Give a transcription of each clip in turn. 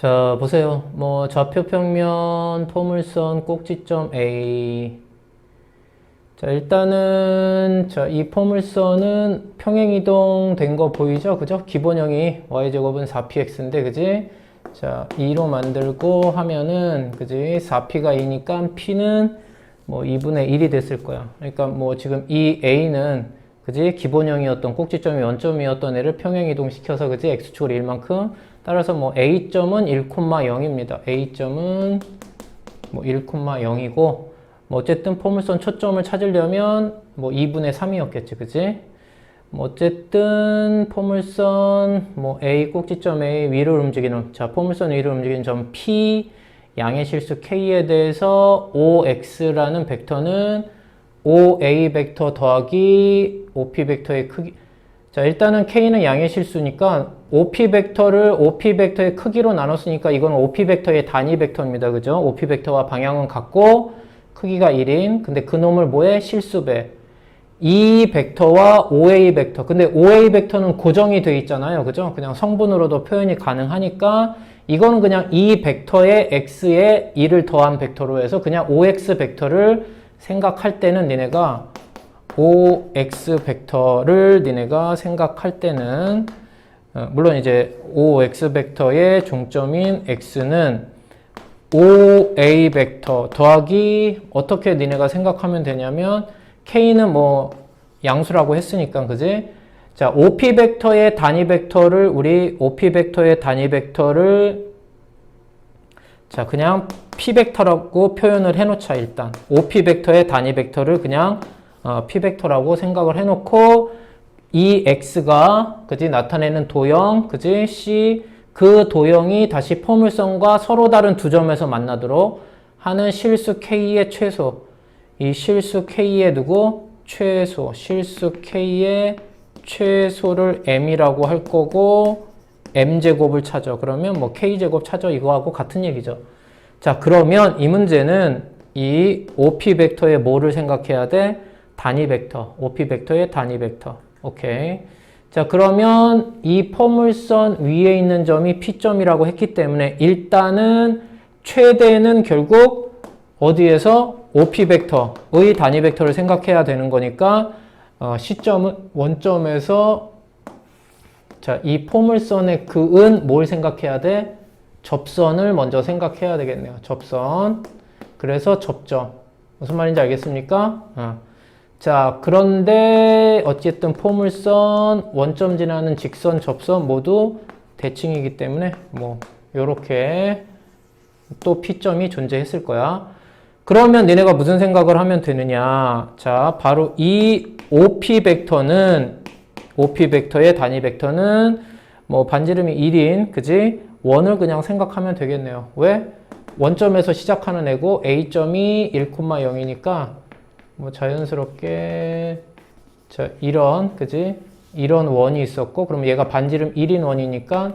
자, 보세요. 뭐, 좌표 평면, 포물선, 꼭지점 A. 자, 일단은, 자, 이 포물선은 평행 이동 된 거 보이죠? 그죠? 기본형이 y제곱은 4px인데, 그지? 자, 2로 만들고 하면은, 그지? 4p가 2니까 p는 뭐 2분의 1이 됐을 거야. 그러니까 뭐 지금 이 a는, 그지? 기본형이었던 꼭지점이 원점이었던 애를 평행 이동시켜서, 그지? x축으로 1만큼. 따라서 뭐 a점은 1,0입니다. a점은 뭐 1,0이고 뭐 어쨌든 포물선 초점을 찾으려면 뭐 2분의 3이었겠지, 그지? 뭐 어쨌든 포물선 뭐 A 꼭지점 A 위를 움직이는 자 포물선 위를 움직이는 점 P 양의 실수 K에 대해서 OX라는 벡터는 OA 벡터 더하기 OP 벡터의 크기 자 일단은 K는 양의 실수니까 OP 벡터를 OP 벡터의 크기로 나눴으니까 이건 OP 벡터의 단위 벡터입니다. 그죠? OP 벡터와 방향은 같고 크기가 1인 근데 그놈을 뭐해? 실수배 이 벡터와 OA 벡터. 근데 OA 벡터는 고정이 되어 있잖아요. 그죠? 그냥 성분으로도 표현이 가능하니까 이거는 그냥 이 벡터의 x에 2를 더한 벡터로 해서 그냥 OX 벡터를 생각할 때는 니네가 OX 벡터를 니네가 생각할 때는 어, 물론 이제 OX 벡터의 중점인 x는 OA 벡터 더하기 어떻게 니네가 생각하면 되냐면 K는 뭐 양수라고 했으니까 그지? 자, OP 벡터의 단위 벡터를 우리 OP 벡터의 단위 벡터를 자, 그냥 P 벡터라고 표현을 해 놓자 일단. OP 벡터의 단위 벡터를 그냥 어, P 벡터라고 생각을 해 놓고 이 X가 그지 나타내는 도형, 그지? C 그 도형이 다시 포물선과 서로 다른 두 점에서 만나도록 하는 실수 K의 최소. 이 실수 K의 누구? 최소. 실수 K의 최소를 M이라고 할 거고 M제곱을 찾아. 그러면 뭐 K제곱 찾아 이거하고 같은 얘기죠. 자, 그러면 이 문제는 이 OP 벡터의 뭐를 생각해야 돼? 단위 벡터. OP 벡터의 단위 벡터. 오케이. 자, 그러면 이 포물선 위에 있는 점이 P점이라고 했기 때문에 일단은 최대는 결국 어디에서 OP 벡터의 단위 벡터를 생각해야 되는 거니까 어, 시점은 원점에서 자, 이 포물선의 그은 뭘 생각해야 돼? 접선을 먼저 생각해야 되겠네요. 접선. 그래서 접점. 무슨 말인지 알겠습니까? 어. 자, 그런데 어쨌든 포물선, 원점 지나는 직선, 접선 모두 대칭이기 때문에 뭐 요렇게 또 P점이 존재했을 거야. 그러면 니네가 무슨 생각을 하면 되느냐? 자, 바로 이 OP 벡터는 OP 벡터의 단위 벡터는 뭐 반지름이 1인, 그지? 원을 그냥 생각하면 되겠네요. 왜? 원점에서 시작하는 애고 A점이 1,0이니까 뭐 자연스럽게 자, 이런, 그지? 이런 원이 있었고 그럼 얘가 반지름 1인 원이니까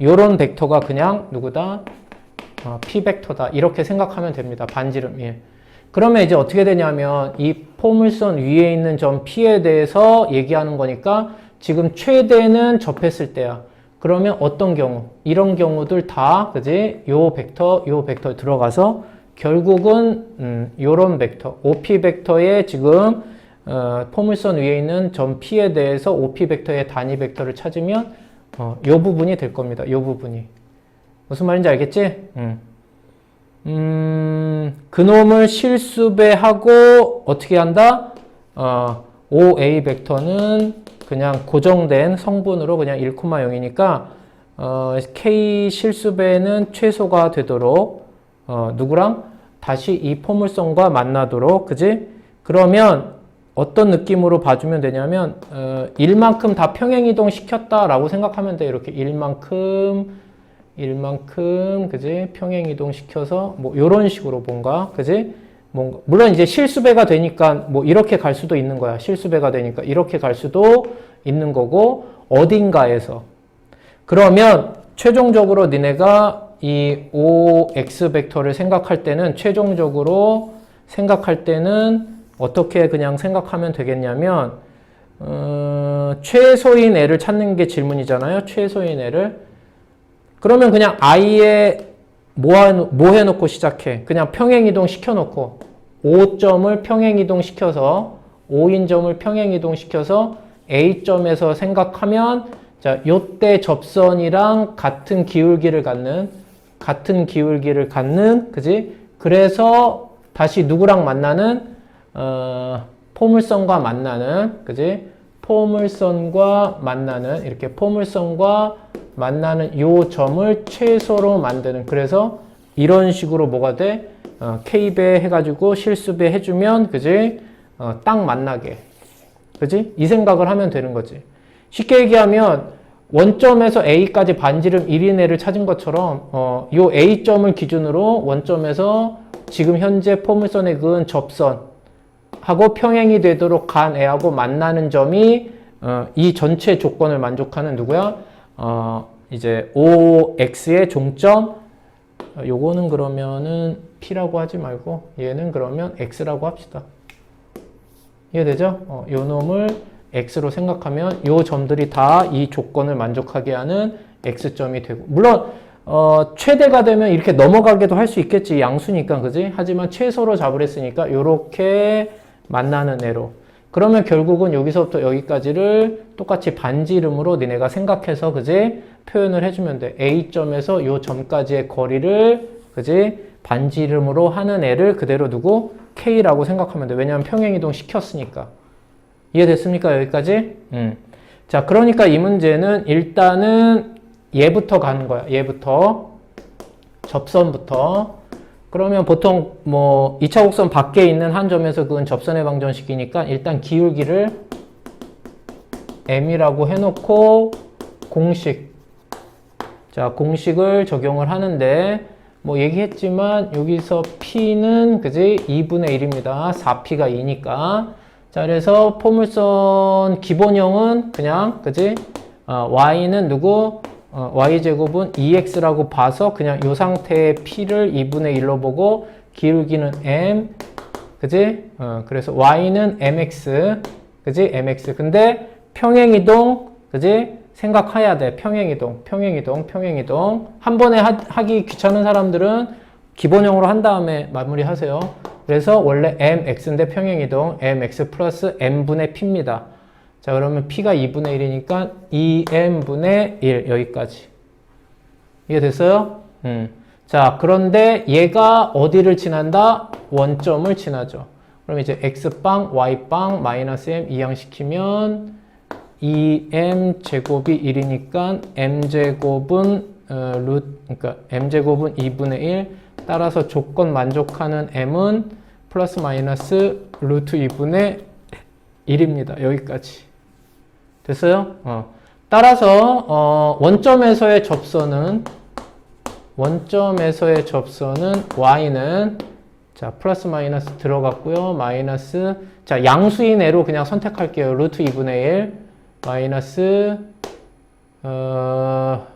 요런 벡터가 그냥 누구다? 어, P 벡터다. 이렇게 생각하면 됩니다. 반지름. 예. 그러면 이제 어떻게 되냐면 이 포물선 위에 있는 점 P에 대해서 얘기하는 거니까 지금 최대는 접했을 때야. 그러면 어떤 경우? 이런 경우들 다, 그지? 요 벡터, 요 벡터 들어가서 결국은, 음, 요런 벡터, OP 벡터의 지금, 어, 포물선 위에 있는 점 P에 대해서 OP 벡터의 단위 벡터를 찾으면, 어, 요 부분이 될 겁니다. 요 부분이. 무슨 말인지 알겠지? 음. 음, 그놈을 실수배하고 어떻게 한다? 어, OA 벡터는 그냥 고정된 성분으로 그냥 1,0이니까 어, K 실수배는 최소가 되도록 어, 누구랑 다시 이 포물선과 만나도록 그지? 그러면 어떤 느낌으로 봐주면 되냐면 어, 1만큼 다 평행이동 시켰다라고 생각하면 돼 이렇게 1만큼 1만큼 그지? 평행이동 시켜서 뭐 이런 식으로 뭔가 그지? 뭔가 물론 이제 실수배가 되니까 뭐 이렇게 갈 수도 있는 거야. 실수배가 되니까 이렇게 갈 수도 있는 거고 어딘가에서 그러면 최종적으로 니네가 이 OX 벡터를 생각할 때는 최종적으로 생각할 때는 어떻게 그냥 생각하면 되겠냐면 어, 최소인 애를 찾는 게 질문이잖아요. 최소인 애를 그러면 그냥 i에 뭐, 해놓고 시작해? 그냥 평행이동 시켜놓고 5점을 평행이동 시켜서 5인 점을 평행이동 시켜서 A점에서 생각하면 자, 요때 접선이랑 같은 기울기를 갖는 같은 기울기를 갖는 그지? 그래서 다시 누구랑 만나는 어, 포물선과 만나는 그지? 포물선과 만나는 이렇게 포물선과 만나는 요 점을 최소로 만드는 그래서 이런 식으로 뭐가 돼? 어, K배 해가지고 실수배 해주면 그지? 어, 딱 만나게 그지? 이 생각을 하면 되는 거지 쉽게 얘기하면 원점에서 A까지 반지름 1인애를 찾은 것처럼 어, 요 A점을 기준으로 원점에서 지금 현재 포물선에 그은 접선 하고 평행이 되도록 간 애하고 만나는 점이 어, 이 전체 조건을 만족하는 누구야? 어, 이제 OX의 종점 어, 요거는 그러면은 P라고 하지 말고 얘는 그러면 X라고 합시다. 이해되죠? 어, 요 놈을 X로 생각하면 요 점들이 다 이 조건을 만족하게 하는 X점이 되고 물론 어, 최대가 되면 이렇게 넘어가게도 할 수 있겠지 양수니까 그지? 하지만 최소로 잡으랬으니까 요렇게 만나는 애로 그러면 결국은 여기서부터 여기까지를 똑같이 반지름으로 니네가 생각해서 그지? 표현을 해주면 돼 A점에서 요 점까지의 거리를 그지? 반지름으로 하는 애를 그대로 두고 K라고 생각하면 돼 왜냐하면 평행이동 시켰으니까 이해됐습니까? 여기까지? 음. 자, 그러니까 이 문제는 일단은 얘부터 가는 거야. 얘부터. 접선부터. 그러면 보통 뭐 2차 곡선 밖에 있는 한 점에서 그건 접선의 방정식이니까 일단 기울기를 m이라고 해놓고 공식. 자, 공식을 적용을 하는데 뭐 얘기했지만 여기서 p는 그지 2분의 1입니다. 4p가 2니까. 자, 그래서 포물선 기본형은 그냥, 그지? 어, y는 누구? 어, y제곱은 2x라고 봐서 그냥 이 상태의 p를 2분의 1로 보고 기울기는 m, 그지? 어, 그래서 y는 mx, 그지? mx. 근데 평행이동, 그지? 생각해야 돼. 평행이동, 평행이동, 평행이동. 한 번에 하, 하기 귀찮은 사람들은 기본형으로 한 다음에 마무리하세요. 그래서 원래 mx인데 평행이동 mx 플러스 m분의 p입니다. 자 그러면 p가 2분의 1이니까 2m분의 1 여기까지 이해됐어요? 음. 자 그런데 얘가 어디를 지난다? 원점을 지나죠. 그럼 이제 x빵 y빵 마이너스 m 이항시키면 2m 제곱이 1이니까 m 제곱은 어, 루 그러니까 m 제곱은 2분의 1 따라서 조건 만족하는 m은 플러스 마이너스 루트 2분의 1입니다. 여기까지. 됐어요? 어. 따라서 어, 원점에서의 접선은 원점에서의 접선은 y는 자 플러스 마이너스 들어갔고요. 마이너스 자 양수인 애로 그냥 선택할게요. 루트 2분의 1 마이너스 어,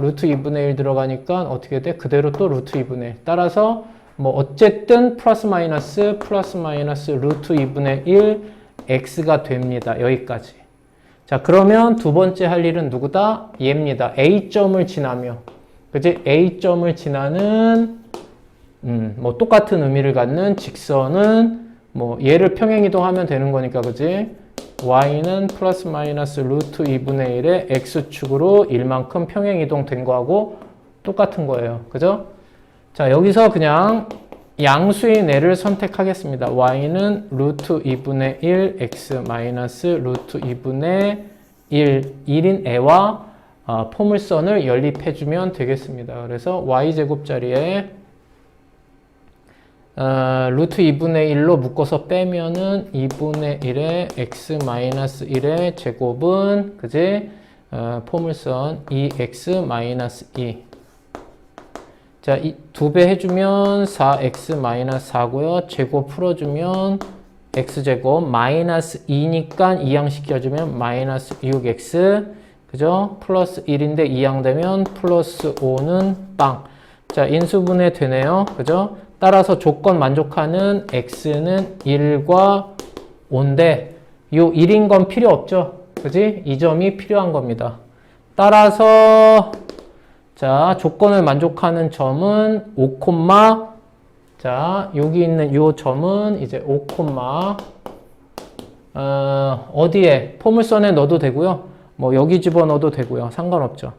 루트 2분의 1 들어가니까 어떻게 돼? 그대로 또 루트 2분의 1. 따라서 뭐 어쨌든 플러스 마이너스 플러스 마이너스 루트 2분의 1 x가 됩니다. 여기까지. 자, 그러면 두 번째 할 일은 누구다? 얘입니다. A점을 지나며. 그지? A점을 지나는 음, 뭐 똑같은 의미를 갖는 직선은 뭐 얘를 평행이동하면 되는 거니까 그지? Y는 플러스 마이너스 루트 2분의 1의 x축으로 1만큼 평행이동 된 거하고 똑같은 거예요. 그죠? 자, 여기서 그냥 양수인 애를 선택하겠습니다. y는 루트 2분의 1 x 마이너스 루트 2분의 1 1인 애와 어, 포물선을 연립해주면 되겠습니다. 그래서 y제곱 자리에 어, 루트 2분의 1로 묶어서 빼면은 2분의 1의 x 마이너스 1의 제곱은 그지? 어, 포물선 2x 마이너스 2. 자, 이두배 해주면 4x 마이너스 4고요. 제곱 풀어주면 x제곱 마이너스 2니까 이항시켜주면 마이너스 6x 그죠? 플러스 1인데 이항되면 플러스 5는 빵. 자, 인수분해 되네요. 그죠? 따라서 조건 만족하는 x는 1과 5인데 요 1인 건 필요 없죠. 그지? 이 점이 필요한 겁니다. 따라서 자, 조건을 만족하는 점은 5, 자, 여기 있는 요 점은 이제 5, 어, 어디에? 포물선에 넣어도 되고요. 뭐 여기 집어넣어도 되고요. 상관없죠.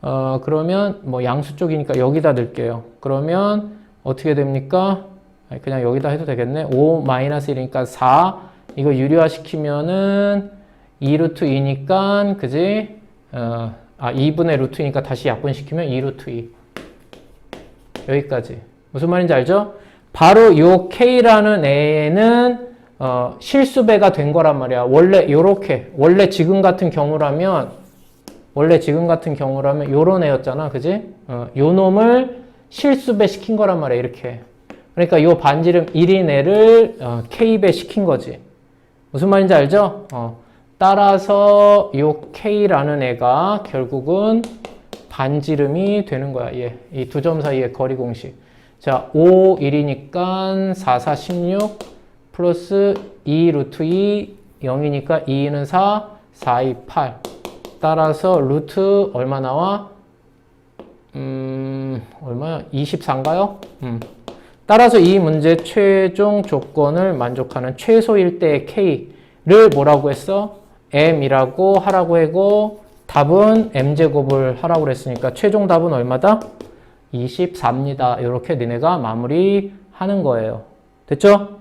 어, 그러면 뭐 양수 쪽이니까 여기다 넣을게요. 그러면 어떻게 됩니까? 그냥 여기다 해도 되겠네. 5 마이너스 1이니까 4. 이거 유리화 시키면은 2 루트 2니까 그지? 어, 아 2분의 루트니까 다시 약분시키면 2 루트 2. 여기까지. 무슨 말인지 알죠? 바로 요 K라는 애는 어, 실수배가 된 거란 말이야. 원래 요렇게 원래 지금 같은 경우라면 원래 지금 같은 경우라면 요런 애였잖아. 그지? 어, 요 놈을 실수배 시킨 거란 말이야. 이렇게. 그러니까 요 반지름 1인 애를 어, K배 시킨 거지. 무슨 말인지 알죠? 어, 따라서 요 K라는 애가 결국은 반지름이 되는 거야. 얘. 이두 점 사이의 거리 공식. 자, 5, 1이니까 4, 4, 16 플러스 2 루트 2, 0이니까 2는 4, 4, 2, 8. 따라서 루트 얼마 나와? 음, 얼마야? 24인가요? 음. 따라서 이 문제 최종 조건을 만족하는 최소일 때의 K를 뭐라고 했어? M이라고 하라고 하고 답은 M제곱을 하라고 그랬으니까 최종 답은 얼마다? 24입니다. 이렇게 니네가 마무리 하는 거예요. 됐죠?